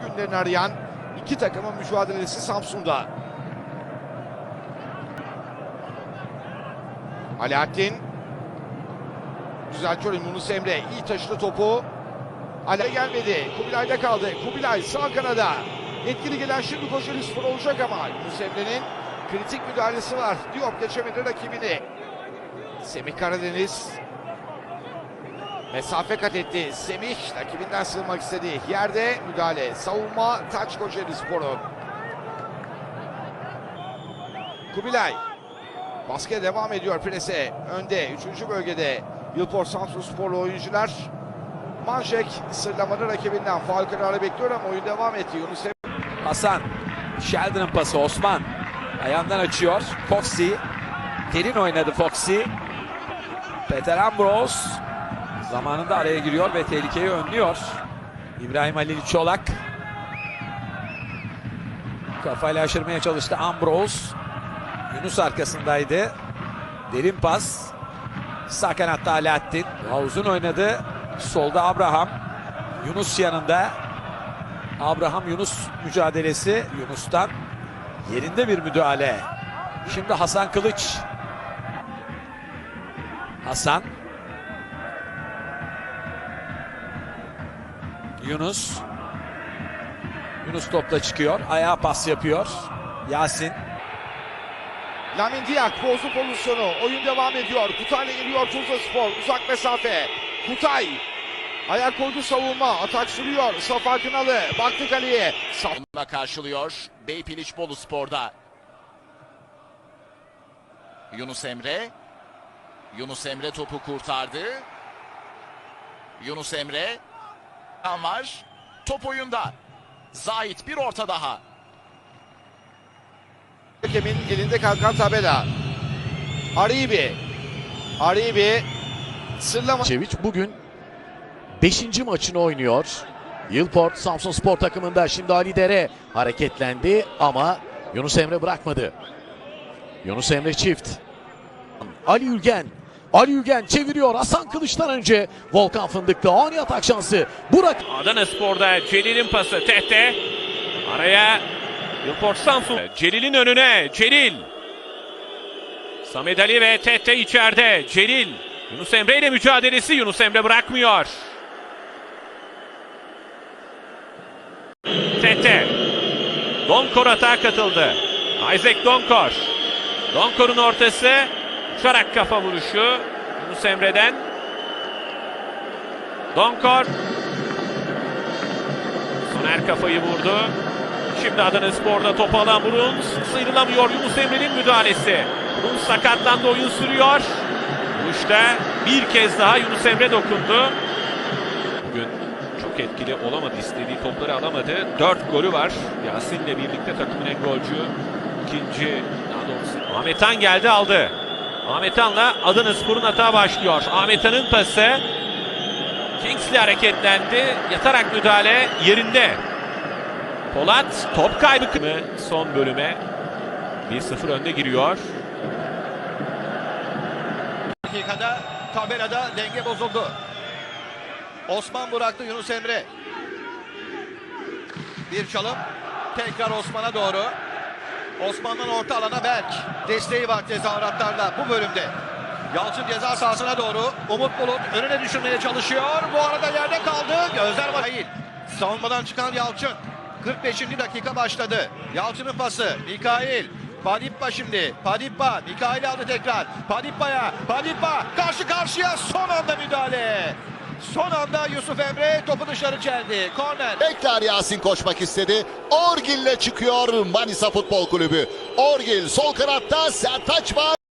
günlerini arayan iki takımın mücadelesi Samsun'da. Alaaddin Körin Yunus Emre iyi taşıdı topu. Ale gelmedi. Kubilay'da kaldı. Kubilay sağ kanada. Etkili gelen şimdi Kocaeli Spor olacak ama Yunus Emre'nin kritik müdahalesi var. Diop geçemedi rakibini. Semih Karadeniz mesafe kat etti. Semih rakibinden sığınmak istedi. Yerde müdahale. Savunma taç Kocaeli Spor'un. Kubilay Baskıya devam ediyor prese. Önde 3. bölgede Yılport Samsun Sporlu oyuncular. Manjek sırlamanı rakibinden faul kararı bekliyor ama oyun devam etti. Yunus Hasan. Sheldon'ın pası Osman. Ayağından açıyor. Foxy. Derin oynadı Foxy. Peter Ambrose. Zamanında araya giriyor ve tehlikeyi önlüyor. İbrahim Halil Çolak. Kafayla aşırmaya çalıştı Ambrose. Yunus arkasındaydı. Derin pas. Sağ kanatta Alaaddin. Uzun oynadı. Solda Abraham. Yunus yanında. Abraham Yunus mücadelesi Yunus'tan yerinde bir müdahale. Şimdi Hasan Kılıç. Hasan. Yunus. Yunus topla çıkıyor. Ayağa pas yapıyor. Yasin. Lamin Diak bozdu pozisyonu. Oyun devam ediyor. Kutay'la geliyor Tuzla Spor. Uzak mesafe. Kutay. Ayak koydu savunma. Atak sürüyor. Safa Kınalı. Baktı kaleye. Saf Onunla karşılıyor. Beypiliç Bolu Spor'da. Yunus Emre. Yunus Emre topu kurtardı. Yunus Emre. Var. Top oyunda. Zahit bir orta daha. Hakemin elinde kalkan tabela. Aribi. Aribi. Sırlama. Çeviç bugün 5. maçını oynuyor. Yılport Samsun Spor takımında şimdi Ali Dere hareketlendi ama Yunus Emre bırakmadı. Yunus Emre çift. Ali Ülgen. Ali Ülgen çeviriyor Hasan Kılıç'tan önce Volkan Fındık'ta ani atak şansı. Burak Adana Spor'da Celil'in pası Tehte. Araya Yılport Samsun. Celil'in önüne Celil. Samet Ali ve Tehte içeride. Celil. Yunus Emre ile mücadelesi Yunus Emre bırakmıyor. Tehte. Donkor atağa katıldı. Isaac Donkor. Donkor'un ortası. Uçarak kafa vuruşu. Yunus Emre'den. Donkor. Soner kafayı vurdu. Şimdi Adana Spor'da topu alan Bruns sıyrılamıyor Yunus Emre'nin müdahalesi. Bruns sakatlandı oyun sürüyor. Vuruşta bir kez daha Yunus Emre dokundu. Bugün çok etkili olamadı. istediği topları alamadı. Dört golü var. Yasin'le birlikte takımın en golcü. İkinci daha doğrusu geldi aldı. Ahmet Han'la Adana Spor'un hata başlıyor. Ahmet Han'ın pası Kingsley hareketlendi. Yatarak müdahale yerinde. Polat top kaybı son bölüme 1-0 önde giriyor. dakikada tabelada denge bozuldu. Osman bıraktı Yunus Emre. Bir çalım. Tekrar Osman'a doğru. Osman'dan orta alana Berk. Desteği var tezahüratlarda bu bölümde. Yalçın ceza sahasına doğru. Umut Bulut önüne düşürmeye çalışıyor. Bu arada yerde kaldı. Gözler var. Hayır. Savunmadan çıkan Yalçın. 45. dakika başladı. Yalçın'ın pası. Mikail. Padippa şimdi. Padippa. Mikail aldı tekrar. Padippa'ya. Padippa. Karşı karşıya son anda müdahale. Son anda Yusuf Emre topu dışarı çeldi. Korner. Bekler Yasin koşmak istedi. Orgil'le çıkıyor Manisa Futbol Kulübü. Orgil sol kanatta Sertaç var.